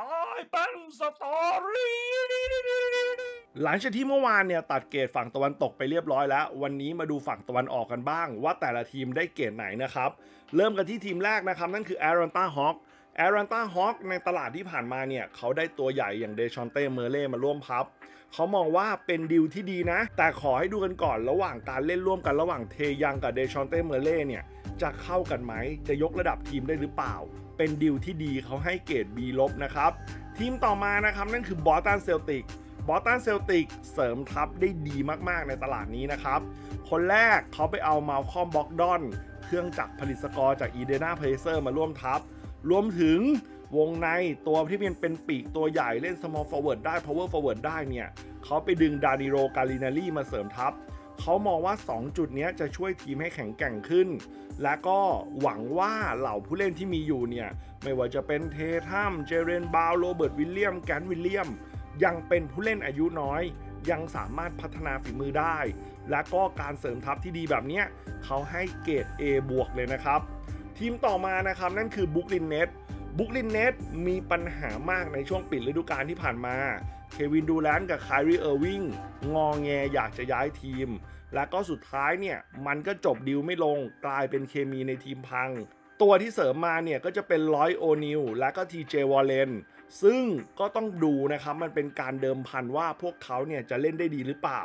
ตายเป็นสตอรี่หลังจากที่เมื่อวานเนี่ยตัดเกรดฝั่งตะวันตกไปเรียบร้อยแล้ว วันนี้มาดูฝั่งตะวันออกกันบ้าง ว่าแต่ละทีมได้เกรดไหนนะครับ เริ่มกันที่ทีมแรกนะครับ นั่นคือ a อ r ร n ต a ฮอ k แอร n นต a ฮอ k ในตลาดที่ผ่านมาเนี่ยเขาได้ตัวใหญ่อย่างเดชอนเต้เมอร์เล่มาร่วมพับ เขามองว่าเป็นดีลที่ดีนะ แต่ขอให้ดูกันก่อนระหว่างการเล่นร่วมกันระหว่างเทยังกับเดชอนเต้เมอร์เล่เนี่ยจะเข้ากันไหมจะยกระดับทีมได้หรือเปล่า เป็นดีลที่ดีเขาให้เกรด B ลบนะครับ ทีมต่อมานะครับนั่นคือบอสตันเซลติกบอสตันเซลติกเสริมทัพได้ดีมากๆในตลาดนี้นะครับ คนแรกเขาไปเอามาลคอมบ็อกดอน เครื่องจักรผลิตสกอร์จากอีเดนาเพลเซอร์มาร่วมทัพ รวมถึงวงในตัวที่เป็นเป็นปีกตัวใหญ่เล่น small forward ได้ power forward ได้เนี่ยเขาไปดึงดานิโรกาลินารีมาเสริมทัพ เขามองว่า 2 จุดนี้จะช่วยทีมให้แข็งแกร่งขึ้น และก็หวังว่าเหล่าผู้เล่นที่มีอยู่เนี่ย ไม่ว่าจะเป็นเททัมเจเรนบาวโรเบิร์ตวิลเลียมแกนวิลเลียม ยังเป็นผู้เล่นอายุน้อย ยังสามารถพัฒนาฝีมือได้ และก็การเสริมทัพที่ดีแบบนี้เขาให้เกรด A บวกเลยนะครับ ทีมต่อมานะครับนั่นคือบุ k ลินเน t บุ k ลินเน t มีปัญหามากในช่วงปิดฤดูกาลที่ผ่านมา เควินดูแลนกับคายรีเออร์วิงงองแงอยากจะย้ายทีม และก็สุดท้ายเนี่ยมันก็จบดิวไม่ลงกลายเป็นเคมีในทีมพัง ตัวที่เสริมมาเนี่ยก็จะเป็นร้อยโอนิลและก็ทีเจวอลเลนซึ่งก็ต้องดูนะครับมันเป็นการเดิมพันว่าพวกเขาเนี่ยจะเล่นได้ดีหรือเปล่า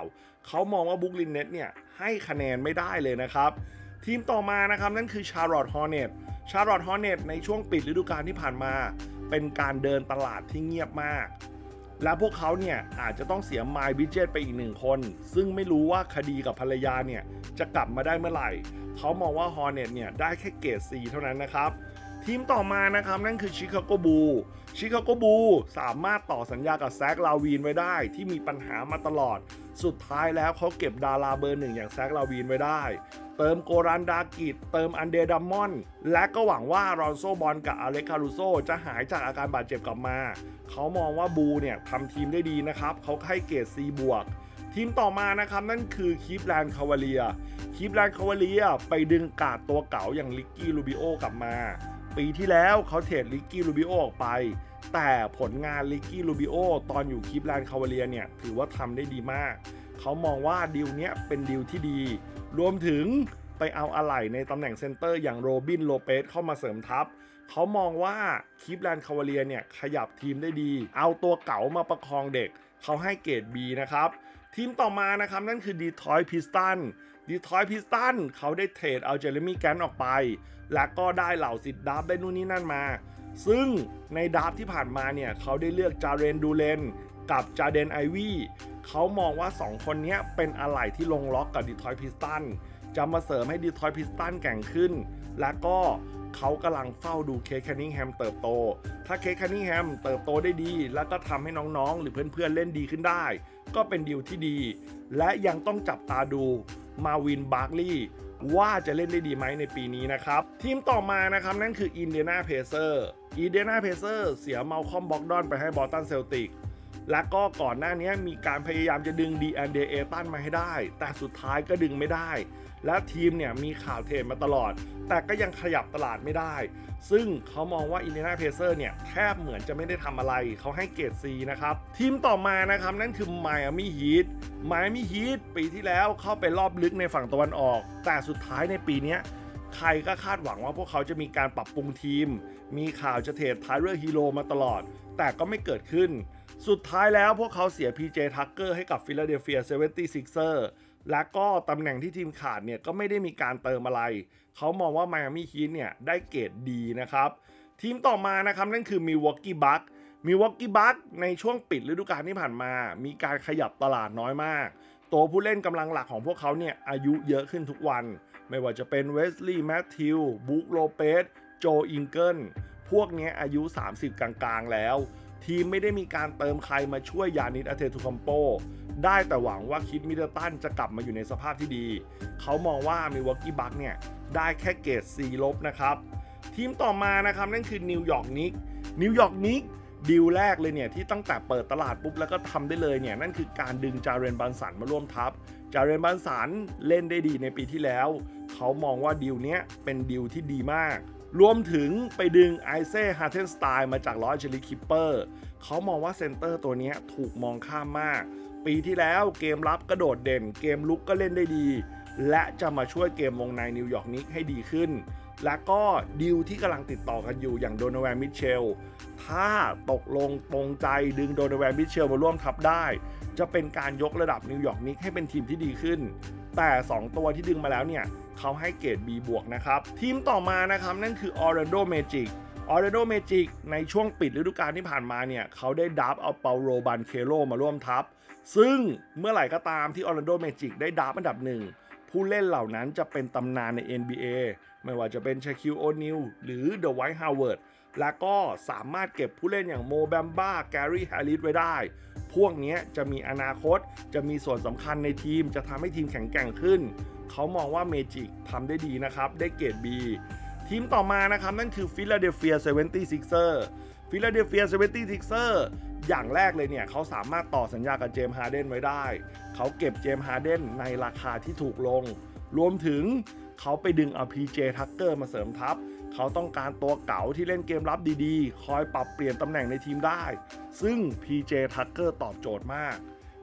เขามองว่าบุ k ลินเน t เนี่ยให้คะแนนไม่ได้เลยนะครับ ทีมต่อมานะครับนั่นคือชาร์ลอตฮอร์เนตชาร์ลอตฮอร์เนตในช่วงปิดฤดูกาลที่ผ่านมา เป็นการเดินตลาดที่เงียบมาก และพวกเขาเนี่ยอาจจะต้องเสียไมล์บิเจตไปอีกหนึ่งคน ซึ่งไม่รู้ว่าคดีกับภรรยาเนี่ยจะกลับมาได้เมื่อไหร่ เขามองว่าฮอร์เนตเนี่ยได้แค่เกรด C เท่านั้นนะครับทีมต่อมานะครับนั่นคือชิคาโกบู ชิคาโกบูสามารถต่อสัญญากับแซกลาวีนไว้ได้ที่มีปัญหามาตลอด สุดท้ายแล้วเขาเก็บดาราเบอร์หนึ่งอย่างแซกลาวีนไว้ได้ เติมโกรันดากิดเติมอันเดรดัมมอน และก็หวังว่ารอนโซบอลกับอเล็กคารูโซจะหายจากอาการบาดเจ็บกลับมา เขามองว่าบูเนี่ยทำทีมได้ดีนะครับ เขาให้เกรด C บวกทีมต่อมานะครับ นั่นคือคีฟแลนด์คาวาเลียคีฟแลนด์คาวาเลียไปดึงกาดตัวเก่าอย่างลิกกี้ลูบิโอกลับมา ปีที่แล้วเขาเทรดลิกกี้ลูบิโอออกไป แต่ผลงานลิกกี้ลูบิโอตอนอยู่คีฟแลนด์คาวาเลียเนี่ย ถือว่าทำได้ดีมาก เขามองว่าดีลเนี้ยเป็นดีลที่ดี รวมถึงไปเอาอะไหล่ในตำแหน่งเซนเตอร์อย่างโรบินโลเปสเข้ามาเสริมทัพ เขามองว่าคีฟแลนคาวาเลียเนี่ยขยับทีมได้ดี เอาตัวเก๋ามาประคองเด็ก เขาให้เกรด B นะครับ ทีมต่อมานะครับนั่นคือดีทรอยพิสตันดีทรอยพิสตันเขาได้เทรดเอาเจเรมี่แกนออกไป และก็ได้เหล่าสิทธิ์ดับได้นู่นนี่นั่นมา ซึ่งในดับที่ผ่านมาเนี่ยเขาได้เลือกจาเรนดูเลน กับจาเดนไอวี่เขามองว่า 2 คนนี้เป็นอะไหล่ที่ลงล็อกกับดีทรอยพิสตันจะมาเสริมให้ดีทรอยพิสตันแข่งขึ้น และก็เขากำลังเฝ้าดูเคคแคนนิงแฮมเติบโต ถ้าเคคแคนนิงแฮมเติบโตได้ดี แล้วก็ทำให้น้องๆ หรือเพื่อนๆเล่นดีขึ้นได้ ก็เป็นดีลที่ดี และยังต้องจับตาดูมาวินบาร์กลีย์ว่าจะเล่นได้ดีไหมในปีนี้นะครับ ทีมต่อมานะครับนั่นคืออินเดียนาเพเซอร์อินเดียนาเพเซอร์เสียเมาคอมบ็อกดอนไปให้บอสตันเซลติก และก็ก่อนหน้านี้มีการพยายามจะดึงดีแอนเดเอตันมาให้ได้ แต่สุดท้ายก็ดึงไม่ได้ และทีมเนี่ยมีข่าวเทรดมาตลอด แต่ก็ยังขยับตลาดไม่ได้ ซึ่งเขามองว่าอินเดียนาเพเซอร์เนี่ยแทบเหมือนจะไม่ได้ทำอะไร เขาให้เกรด C นะครับ ทีมต่อมานะครับ นั่นคือไมอามี่ฮีทไมอามี่ฮีทปีที่แล้วเข้าไปรอบลึกในฝั่งตะวันออก แต่สุดท้ายในปีนี้ ใครก็คาดหวังว่าพวกเขาจะมีการปรับปรุงทีม มีข่าวจะเทรดไทเรอร์ฮีโร่มาตลอด แต่ก็ไม่เกิดขึ้น สุดท้ายแล้วพวกเขาเสีย PJ Tucker ให้กับฟิลาเดลเฟีย 76er และก็ตำแหน่งที่ทีมขาดเนี่ยก็ไม่ได้มีการเติมอะไร เขามองว่า Miami Heat เนี่ยได้เกรดดีนะครับ ทีมต่อมานะครับนั่นคือ Milwaukee Bucks Milwaukee Bucks ในช่วงปิดฤดูกาลที่ผ่านมา มีการขยับตลาดน้อยมาก ตัวผู้เล่นกำลังหลักของพวกเขาเนี่ยอายุเยอะขึ้นทุกวัน ไม่ว่าจะเป็นเวสลีย์แมทธิวบุ๊กโลเปสโจอิงเกิลพวกนี้อายุ 30 กลางๆแล้ว ทีมไม่ได้มีการเติมใครมาช่วยยานิดอาเทตุคัมโป ได้แต่หวังว่าคิดมิดเดิลตันจะกลับมาอยู่ในสภาพที่ดี เขามองว่ามิว a ก k ี e บัคเนี่ย ได้แค่เกรด C ลบนะครับ ทีมต่อมานะครับ นั่นคือนิวยอร์กนิกนิวยอร์กนิกดีลแรกเลยเนี่ยที่ตั้งแต่เปิดตลาดปุ๊บแล้วก็ทำได้เลยเนี่ยนั่นคือการดึงจาเรนบันสันมาร่วมทัพ จาเรนบันสันเล่นได้ดีในปีที่แล้ว เขามองว่าดีลเนี้ยเป็นดีลที่ดีมาก รวมถึงไปดึงไอเซ่ฮาร์เทนสไตล์มาจากลอสเจลิคิปเปอร์เขามองว่าเซนเตอร์ตัวเนี้ยถูกมองข้ามมาก ปีที่แล้วเกมรับกระโดดเด่น เกมลุกก็เล่นได้ดี และจะมาช่วยเกมวงในนิวยอร์กนิกให้ดีขึ้น และก็ดีลที่กำลังติดต่อกันอยู่อย่างโดนแวนมิเชลถ้าตกลงตรงใจดึงโดนแวนมิเชลมาร่วมทัพได้ จะเป็นการยกระดับนิวยอร์กนิกให้เป็นทีมที่ดีขึ้น แต่ 2 ตัวที่ดึงมาแล้วเนี่ยเขาให้เกรด B บวกนะครับ ทีมต่อมานะครับนั่นคือ Orlando Magic Orlando Magic ในช่วงปิดฤดูกาลที่ผ่านมาเนี่ย เขาได้ดับเอาเปาโรบันเคโลมาร่วมทัพ ซึ่งเมื่อไหร่ก็ตามที่ Orlando Magic ได้ดับอันดับหนึ่ง ผู้เล่นเหล่านั้นจะเป็นตำนานใน NBA ไม่ว่าจะเป็นชาคิวโอนิลหรือเดอะไวท์ฮาวเวิร์ดและก็สามารถเก็บผู้เล่นอย่างโมแบมบ้าแกรี่แฮร์ริสไว้ได้ พวกนี้จะมีอนาคต จะมีส่วนสำคัญในทีม จะทำให้ทีมแข็งแกร่งขึ้น เขามองว่าเมจิกทำได้ดีนะครับ ได้เกรด B ทีมต่อมานะครับ นั่นคือฟิลาเดลเฟีย 76er ฟิลาเดลเฟีย 76er อย่างแรกเลยเนี่ย เขาสามารถต่อสัญญากับเจมส์ฮาร์เดนไว้ได้ เขาเก็บเจมส์ฮาร์เดนในราคาที่ถูกลง รวมถึงเขาไปดึงเอา PJ Tucker มาเสริมทัพ เขาต้องการตัวเก๋าที่เล่นเกมรับดีๆ คอยปรับเปลี่ยนตำแหน่งในทีมได้ ซึ่ง PJ Tucker ตอบโจทย์มาก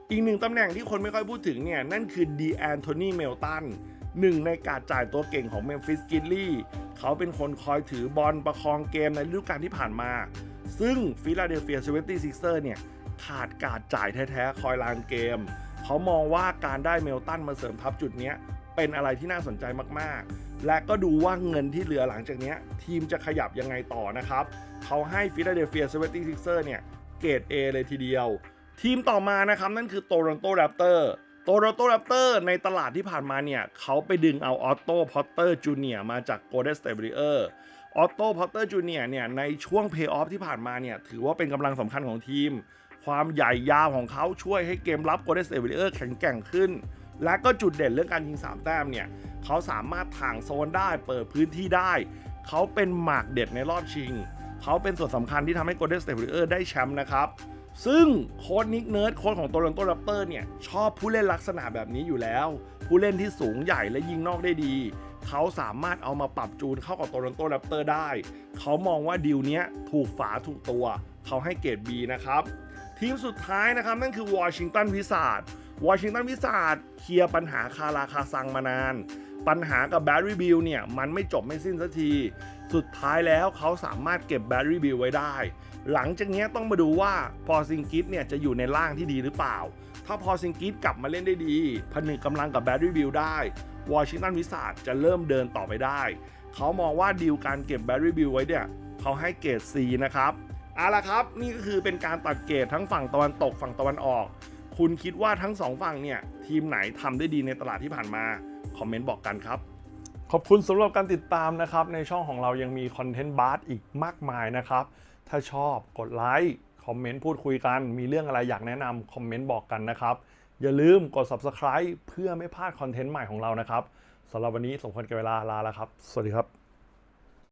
อีกหนึ่งตำแหน่งที่คนไม่ค่อยพูดถึงเนี่ย นั่นคือดีแอนโทนีเมลตันหนึ่งในการจ่ายตัวเก่งของเมมฟิสกิลลี่เขาเป็นคนคอยถือบอลประคองเกมในฤดูกาลที่ผ่านมา ซึ่งฟิลาเดลเฟีย 76er เนี่ยขาดการจ่ายแท้ๆ คอยลานเกม เขามองว่าการได้เมลตันมาเสริมทัพจุดนี้ เป็นอะไรที่น่าสนใจมากๆ และก็ดูว่าเงินที่เหลือหลังจากนี้ทีมจะขยับยังไงต่อนะครับ เขาให้ฟิลาเดลเฟีย 76er เซอร์เนี่ยเกรด A เลยทีเดียว ทีมต่อมานะครับ นั่นคือโตลอนโตแรปเตอร์โตลอนโตแรปเตอร์ในตลาดที่ผ่านมาเนี่ย เขาไปดึงเอาออตโต้พอตเตอร์จูเนียมาจากโกลเด้นสเตเบริเออร์ออตโต้พอตเตอร์จูเนียเนี่ย ในช่วงเพย์ออฟที่ผ่านมาเนี่ย ถือว่าเป็นกำลังสำคัญของทีม ความใหญ่ยาวของเขาช่วยให้เกมรับโกลเด้นสเตเบริเออร์แข็งแกร่งขึ้น และก็จุดเด่นเรื่องการยิง 3 แต้มเนี่ยเขาสามารถถ่างโซนได้เปิดพื้นที่ได้ เขาเป็นหมากเด็ดในรอบชิง เขาเป็นส่วนสำคัญที่ทำให้ Golden State Warriors ได้แชมป์นะครับ ซึ่งโค้ดนิกเนิร์ดโค้ดของโตลอนโตแรปเตอร์เนี่ยชอบผู้เล่นลักษณะแบบนี้อยู่แล้ว ผู้เล่นที่สูงใหญ่และยิงนอกได้ดี เขาสามารถเอามาปรับจูนเข้ากับโตลอนโตแรปเตอร์ได้ เขามองว่าดีลเนี้ยถูกฝาถูกตัว เขาให้เกรด B นะครับทีมสุดท้ายนะครับนั่นคือวอชิงตันวิสาด วอชิงตันวิสาดเคลียร์ปัญหาคาราคาซังมานาน ปัญหากับแบร์รี่บิลเนี่ย มันไม่จบไม่สิ้นสักที สุดท้ายแล้วเขาสามารถเก็บแบร์รี่บิลไว้ได้ หลังจากนี้ต้องมาดูว่าพอซิงกิสเนี่ยจะอยู่ในร่างที่ดีหรือเปล่า ถ้าพอซิงกิสกลับมาเล่นได้ดีผนึกกำลังกับแบร์รี่บิลได้วอชิงตันวิสาดจะเริ่มเดินต่อไปได้ เขามองว่าดีลการเก็บแบร์รี่บิลไว้เนี่ยเขาให้เกรด C นะครับเอาละครับ นี่ก็คือเป็นการตัดเกรดทั้งฝั่งตะวันตกฝั่งตะวันออก คุณคิดว่าทั้งสองฝั่งเนี่ยทีมไหนทำได้ดีในตลาดที่ผ่านมา คอมเมนต์บอกกันครับ ขอบคุณสำหรับการติดตามนะครับ ในช่องของเรายังมีคอนเทนต์บาร์อีกมากมายนะครับ ถ้าชอบกดไลค์คอมเมนต์พูดคุยกัน มีเรื่องอะไรอยากแนะนำคอมเมนต์บอกกันนะครับ อย่าลืมกด subscribe เพื่อไม่พลาดคอนเทนต์ใหม่ของเรานะครับสำหรับวันนี้สมควรแก่เวลาลาแล้วครับ สวัสดีครับ